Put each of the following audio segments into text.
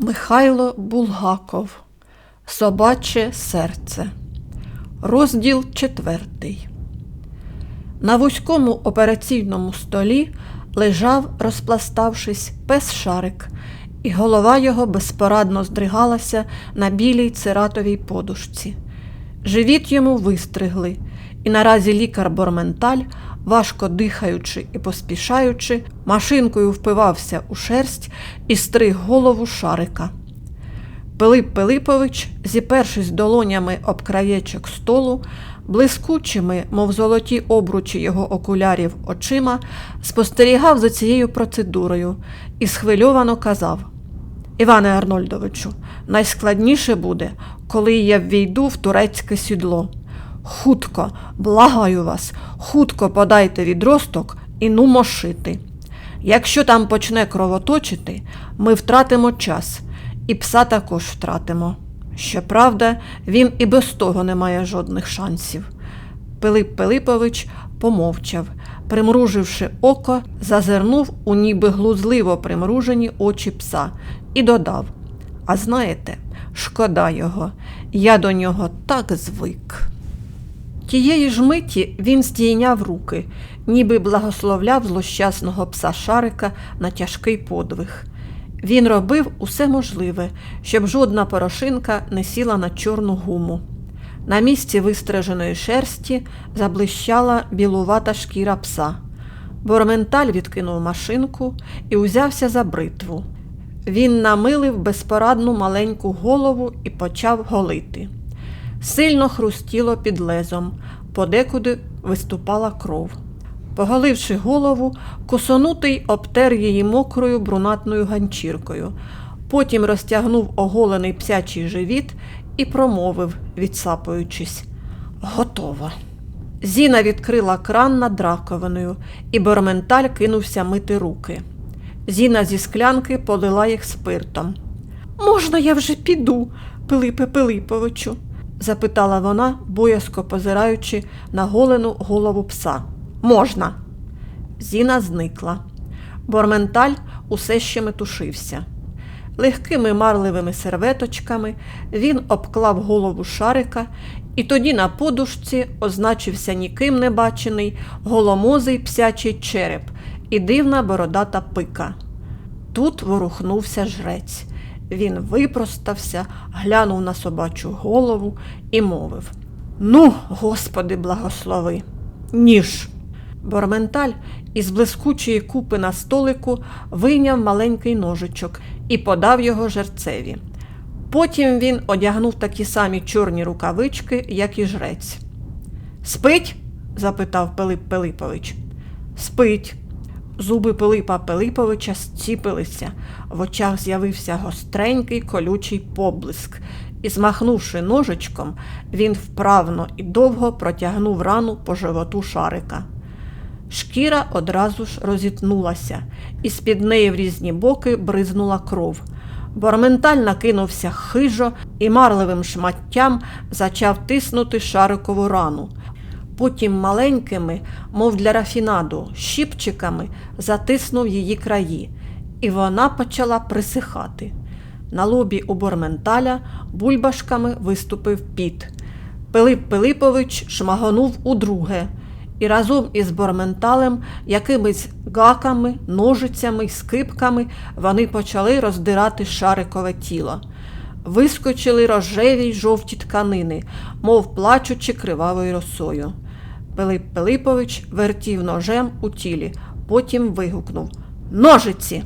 Михайло Булгаков Собаче серце. Розділ четвертий. На вузькому операційному столі лежав, розпластавшись, пес шарик, і голова його безпорадно здригалася на білій циратовій подушці. Живіт йому вистригли, і наразі лікар Борменталь, важко дихаючи і поспішаючи, машинкою впивався у шерсть і стриг голову шарика. Пилип Пилипович, зіпершись долонями об краєчок столу, блискучими, мов золоті обручі його окулярів очима, спостерігав за цією процедурою і схвильовано казав Іване Арнольдовичу, найскладніше буде, коли я ввійду в турецьке сідло. Хутко, благаю вас, хутко подайте відросток і ну мошити. Якщо там почне кровоточити, ми втратимо час, і пса також втратимо. Щоправда, він і без того не має жодних шансів. Пилип Пилипович помовчав, примруживши око, зазирнув у ніби глузливо примружені очі пса і додав: А знаєте, шкода його, я до нього так звик. Тієї ж миті він стійняв руки, ніби благословляв злощасного пса Шарика на тяжкий подвиг. Він робив усе можливе, щоб жодна порошинка не сіла на чорну гуму. На місці вистриженої шерсті заблищала білувата шкіра пса. Борменталь відкинув машинку і узявся за бритву. Він намилив безпорадну маленьку голову і почав голити. Сильно хрустіло під лезом, подекуди виступала кров. Поголивши голову, косонутий обтер її мокрою брунатною ганчіркою, потім розтягнув оголений псячий живіт і промовив, відсапуючись. Готово. Зіна відкрила кран над раковиною, і Борменталь кинувся мити руки. Зіна зі склянки полила їх спиртом. Можна я вже піду, Пилипе Пилиповичу? Запитала вона, боязко позираючи на голену голову пса. Можна. Зіна зникла. Борменталь усе ще метушився. Легкими марливими серветочками він обклав голову шарика, і тоді на подушці означився ніким не бачений голомозий псячий череп і дивна бородата пика. Тут ворухнувся жрець. Він випростався, глянув на собачу голову і мовив Ну, Господи, благослови, ніж. Борменталь із блискучої купи на столику вийняв маленький ножичок і подав його жерцеві. Потім він одягнув такі самі чорні рукавички, як і жрець. Спить? запитав Пилип Пилипович. Спить. Зуби Пилипа Пилиповича зціпилися, в очах з'явився гостренький колючий поблиск, і, змахнувши ножичком, він вправно і довго протягнув рану по животу шарика. Шкіра одразу ж розітнулася, і з-під неї в різні боки бризнула кров. Борменталь накинувся хижо і марливим шматтям зачав тиснути шарикову рану. Потім маленькими, мов для рафінаду, щіпчиками затиснув її краї, і вона почала присихати. На лобі у Борменталя бульбашками виступив піт. Пилип Пилипович шмагонув удруге, і разом із Борменталем, якимись гаками, ножицями скипками вони почали роздирати шарикове тіло. Вискочили рожеві й жовті тканини, мов плачучи кривавою росою. Пилип Пилипович вертів ножем у тілі, потім вигукнув Ножиці!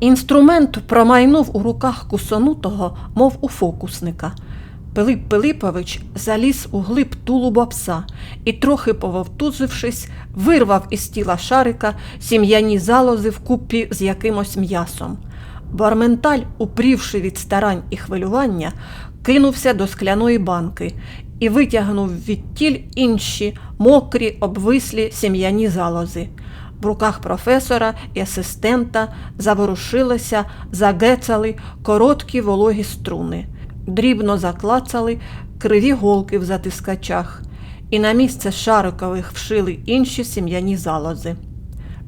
Інструмент промайнув у руках кусонутого, мов у фокусника. Пилип Пилипович заліз у глиб тулуба пса і, трохи пововтузившись, вирвав із тіла шарика сім'яні залози вкупі з якимось м'ясом. Барменталь, упрівши від старань і хвилювання, кинувся до скляної банки і витягнув відтіль інші мокрі, обвислі сім'яні залози. В руках професора і асистента заворушилися, загецали короткі вологі струни, дрібно заклацали криві голки в затискачах, і на місце шарикових вшили інші сім'яні залози.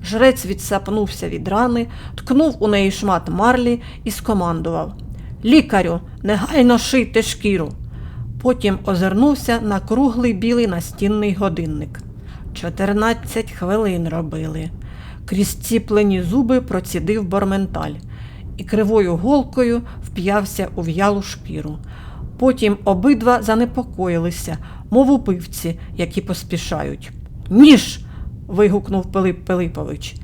Жрець відсапнувся від рани, ткнув у неї шмат марлі і скомандував Лікарю, негайно шийте шкіру. Потім озирнувся на круглий білий настінний годинник. Чотирнадцять хвилин робили. Крізь ціплені зуби процідив борменталь і кривою голкою вп'явся у в'ялу шкіру. Потім обидва занепокоїлися, мов упивці, які поспішають. Ніж. вигукнув Пилип Пилипович.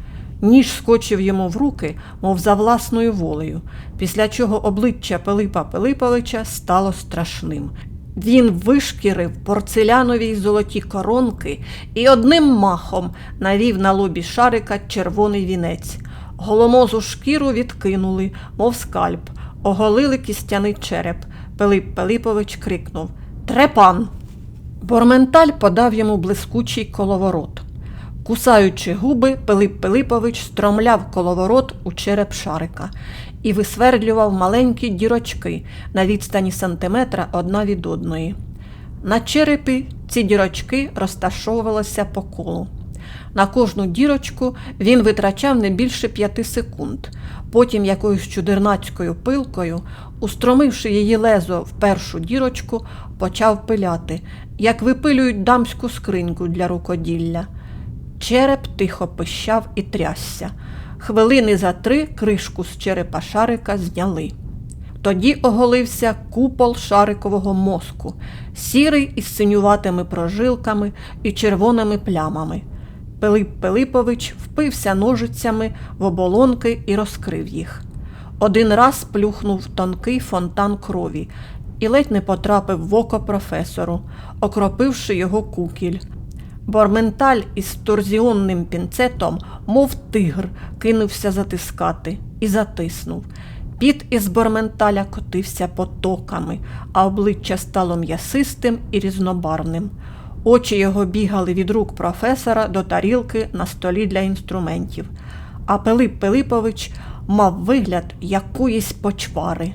Ніж скочив йому в руки, мов за власною волею, після чого обличчя Пилипа Пилиповича стало страшним. Він вишкірив порцелянові й золоті коронки і одним махом навів на лобі шарика червоний вінець. Голомозу шкіру відкинули, мов скальп, оголили кістяний череп. Пилип Пилипович крикнув Трепан. Борменталь подав йому блискучий коловорот. Кусаючи губи, Пилип Пилипович стромляв коловорот у череп шарика і висвердлював маленькі дірочки на відстані сантиметра одна від одної. На черепі ці дірочки розташовувалися по колу. На кожну дірочку він витрачав не більше п'яти секунд. Потім якоюсь чудернацькою пилкою, устромивши її лезо в першу дірочку, почав пиляти, як випилюють дамську скриньку для рукоділля. Череп тихо пищав і трясся. Хвилини за три кришку з черепа шарика зняли. Тоді оголився купол шарикового мозку, сірий із синюватими прожилками і червоними плямами. Пилип Пилипович впився ножицями в оболонки і розкрив їх. Один раз плюхнув тонкий фонтан крові і ледь не потрапив в око професору, окропивши його кукіль. Борменталь із торзіонним пінцетом, мов тигр, кинувся затискати і затиснув. Піт із борменталя котився потоками, а обличчя стало м'ясистим і різнобарвним. Очі його бігали від рук професора до тарілки на столі для інструментів, а Пилип Пилипович мав вигляд якоїсь почвари.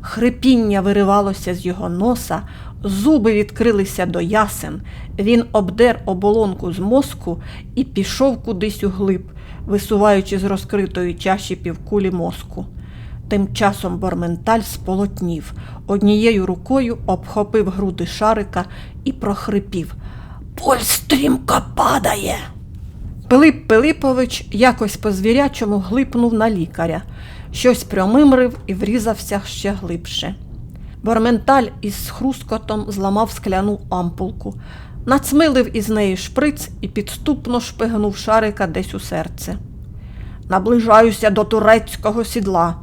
Хрипіння виривалося з його носа, зуби відкрилися до ясен. Він обдер оболонку з мозку і пішов кудись у глиб, висуваючи з розкритої чаші півкулі мозку. Тим часом Борменталь сполотнів, однією рукою обхопив груди шарика і прохрипів. Пульс стрімко падає. Пилип Пилипович якось по звірячому глипнув на лікаря, щось промимрив і врізався ще глибше. Борменталь із хрускотом зламав скляну ампулку, нацмилив із неї шприц і підступно шпигнув шарика десь у серце. Наближаюся до турецького сідла,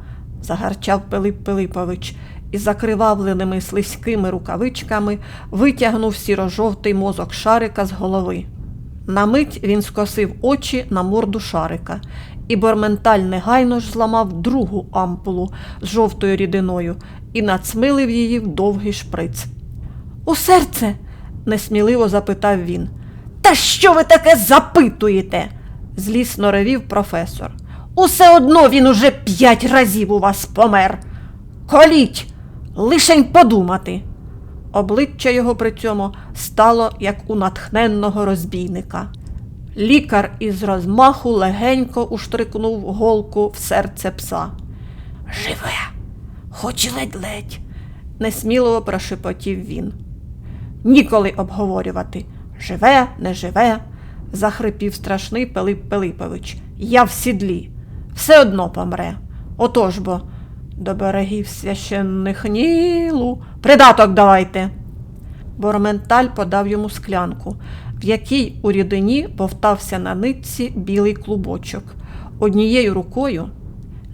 загарчав Пилип Пилипович і закривавленими слизькими рукавичками витягнув сіро-жовтий мозок шарика з голови. На мить він скосив очі на морду шарика, і Борменталь негайно ж зламав другу ампулу з жовтою рідиною і нацмилив її в довгий шприц. У серце? несміливо запитав він. Та що ви таке запитуєте? злісно ревів професор. Усе одно він уже п'ять разів у вас помер. Коліть, лишень подумати. Обличчя його при цьому стало як у натхненного розбійника. Лікар із розмаху легенько уштрикнув голку в серце пса. Живе, хоч ледь-ледь, несміливо прошепотів він. Ніколи обговорювати живе, не живе, захрипів страшний Пилип Пилипович. Я в сідлі, все одно помре. Отож бо до берегів священних Нілу. Придаток давайте. Борменталь подав йому склянку, в якій у рідині повтався на нитці білий клубочок. Однією рукою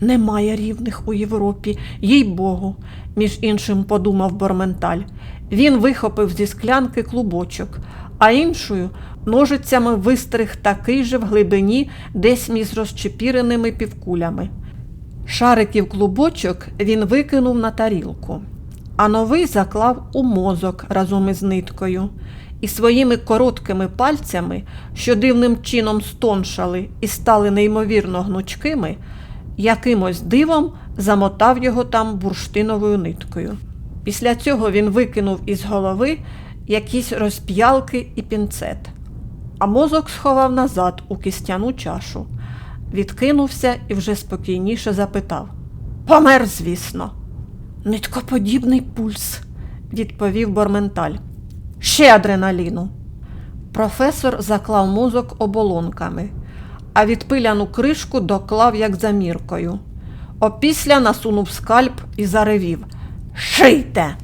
немає рівних у Європі, їй Богу, між іншим подумав Борменталь. Він вихопив зі склянки клубочок, а іншою ножицями вистриг такий же в глибині, десь між розчепіреними півкулями. Шариків клубочок він викинув на тарілку, а новий заклав у мозок разом із ниткою, і своїми короткими пальцями, що дивним чином стоншали і стали неймовірно гнучкими, якимось дивом замотав його там бурштиновою ниткою. Після цього він викинув із голови якісь розп'ялки і пінцет, а мозок сховав назад у кістяну чашу відкинувся і вже спокійніше запитав Помер, звісно. Ниткоподібний пульс, відповів Борменталь. Ще адреналіну. Професор заклав мозок оболонками, а відпиляну кришку доклав як за міркою. Опісля насунув скальп і заревів Шийте!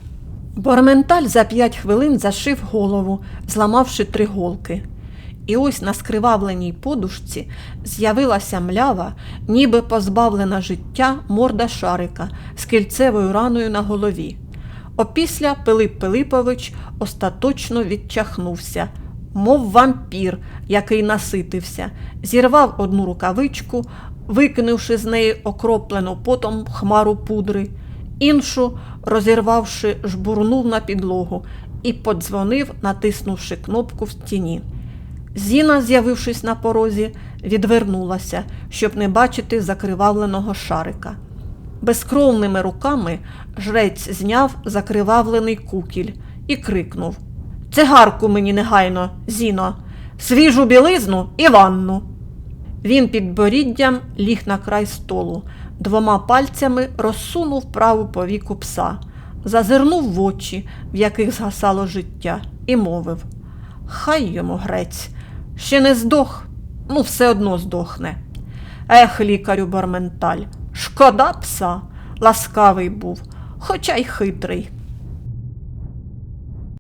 Борменталь за п'ять хвилин зашив голову, зламавши три голки. І ось на скривавленій подушці з'явилася млява, ніби позбавлена життя морда шарика з кільцевою раною на голові. Опісля Пилип Пилипович остаточно відчахнувся, мов вампір, який наситився, зірвав одну рукавичку, викинувши з неї окроплену потом хмару пудри, іншу, розірвавши, жбурнув на підлогу і подзвонив, натиснувши кнопку в стіні. Зіна, з'явившись на порозі, відвернулася, щоб не бачити закривавленого шарика. Безкровними руками жрець зняв закривавлений кукіль і крикнув Цигарку мені негайно, Зіно, свіжу білизну і ванну. Він під боріддям ліг на край столу, двома пальцями розсунув праву повіку пса, зазирнув в очі, в яких згасало життя, і мовив Хай йому грець, ще не здох, ну все одно здохне. Ех, лікарю Барменталь, шкода пса, ласкавий був, хоча й хитрий.